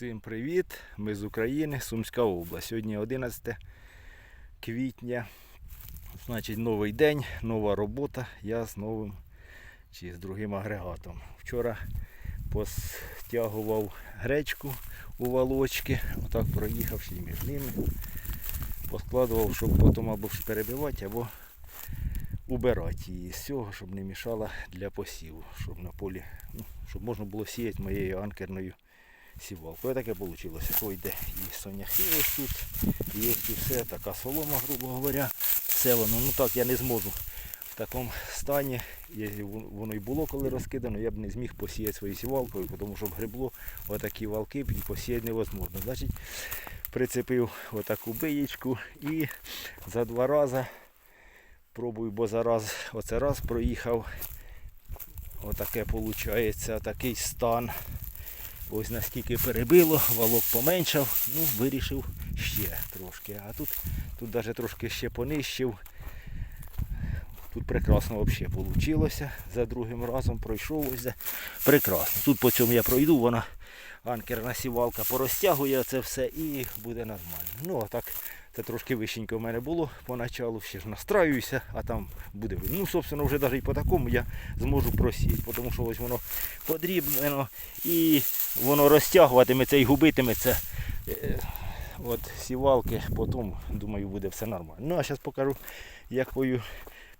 Всім привіт! Ми з України, Сумська область. Сьогодні 11 квітня. Значить, новий день, нова робота. Я з новим чи з другим агрегатом. Вчора постягував гречку у волочки. Отак проїхавши між ними. Поскладував, щоб потім або перебивати, або убирати її з цього, щоб не мішала для посіву, щоб на полі, ну, щоб можна було сіяти моєю анкерною сівалкою. Таке вийшло. Ось йде і соняхи ось тут, і ось тут все, така солома, грубо говоря. Все воно, ну так я не зможу в такому стані. Воно і було коли розкидано, я б не зміг посіяти своєю сівалкою, тому що грибло отакі валки і посіяти невозможно. Значить, прицепив отаку биєчку і за два рази пробую, бо зараз оце раз проїхав. Отаке виходить, такий стан. Ось наскільки перебило, валок поменшав, ну вирішив ще трошки. А тут, тут навіть трошки ще понищив. Тут прекрасно взагалі вийшло. За другим разом пройшов ось. Прекрасно. Тут по цьому я пройду, вона анкерна сівалка порозтягує це все і буде нормально. Ну а так це трошки вищенько в мене було поначалу, ще ж настраююся, а там буде. Ну, собственно, вже навіть і по такому я зможу просіяти, тому що ось воно подрібнено і воно розтягуватиметься і губитиметься. Е, От сівалки, потім, думаю, буде все нормально. Ну, а зараз покажу, якою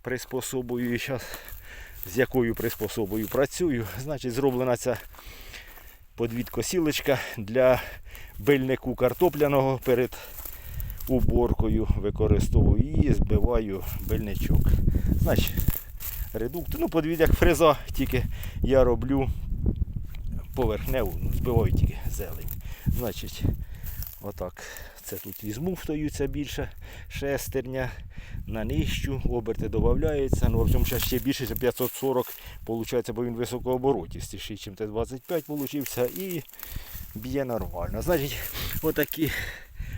приспособою, зараз з якою приспособою працюю. Значить, зроблена ця подвідкосілочка для бильнику картопляного перед уборкою використовую її, збиваю бильничок. Значить, редуктор, ну подвід як фреза, тільки я роблю поверхневу, ну, збиваю тільки зелень. Значить, отак. Це тут візьму, встаються більше шестерня, нанищу, оберти додаються. Ну, в цьому ще більше, це 540, виходить, бо він високооборотістіший, ніж Т-25 получився і б'є нормально. Значить, отакі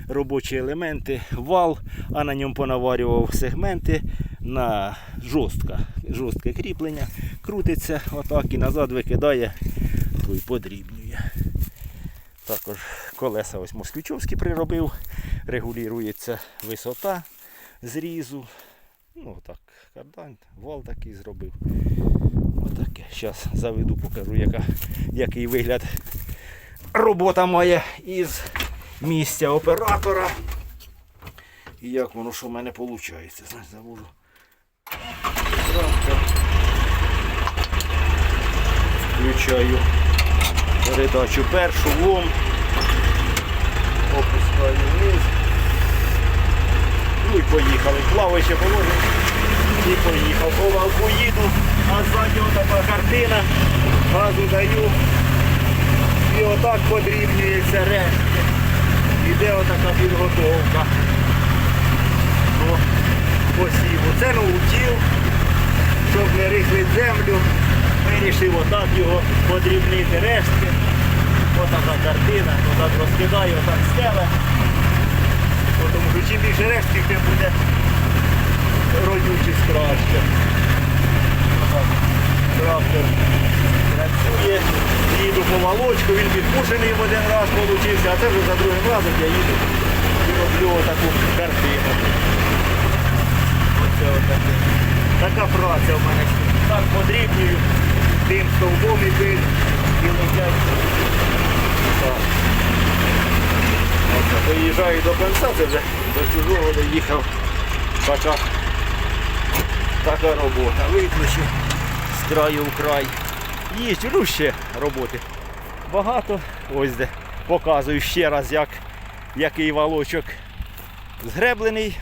робочі елементи, вал, а на ньому понаварював сегменти на жорстке, жорстке кріплення, крутиться отак і назад викидає, то й подрібнює. Також колеса ось москвичовські приробив, регулюється висота зрізу. Ну так, кардан, вал такий зробив. Отаке. Зараз заведу, покажу, яка, який вигляд робота має із місця оператора. І як воно що в мене виходить. Значить, завожу. Включаю передачу першу лом. Опускаю вниз. Ну і поїхали. Плаваюче положення. І поїхав. По валку їду, а ззаді така картина. Газу даю. І отак подрібнюється решти. Іде отака підготовка. До посіву. Це наутіл, щоб не рихлить землю. Вирішив отак його подрібнити рештки. Отака картина, отак розкидаю, отак стеле. Тому що чим більше рештків, тим буде родючість краще. Отак. Трактор працює, їду по молочку, він підпушений один раз получився, а це вже за другим разом я їду і роблю отаку картину. Оце отаке. Така праця в мене. Так подрібнюю, тим стовбом і бить, і летять. Так. Доїжджаю до кінця, це вже до чужого доїхав. Така, така робота. Виключу з краю в край. Їсть, ну ще роботи. Багато. Ось де. Показую ще раз, як, який валочок згреблений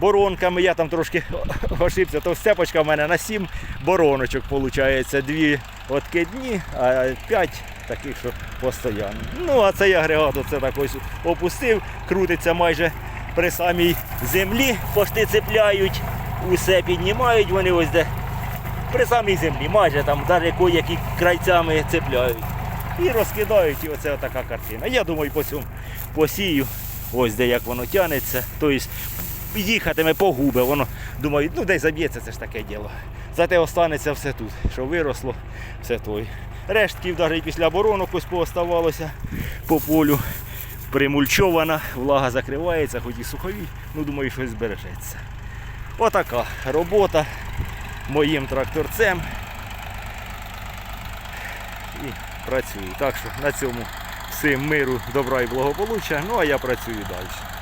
боронками. Я там трошки ошибся, то степочка в мене на 7 бороночок виходить. Дві откидні, а 5 таких, що постійно. Ну, а цей агрегат оце так ось опустив, крутиться майже при самій землі, пошти цепляють, усе піднімають, вони ось де при самій землі, майже там навіть які крайцями цепляють. І розкидають, і оце така картина. Я думаю, по цьому посію, ось де як воно тянеться. Тобто їхатиме по губи, воно думаю, ну десь заб'ється, це ж таке діло. Зате останеться все тут, що виросло, все той. Рештків навіть після боронок ось пооставалося по полю. Примульчована, влага закривається, хоч і сухові, ну думаю, щось збережеться. Отака робота моїм тракторцем. І працюю. Так що на цьому всім миру, добра і благополуччя. Ну а я працюю далі.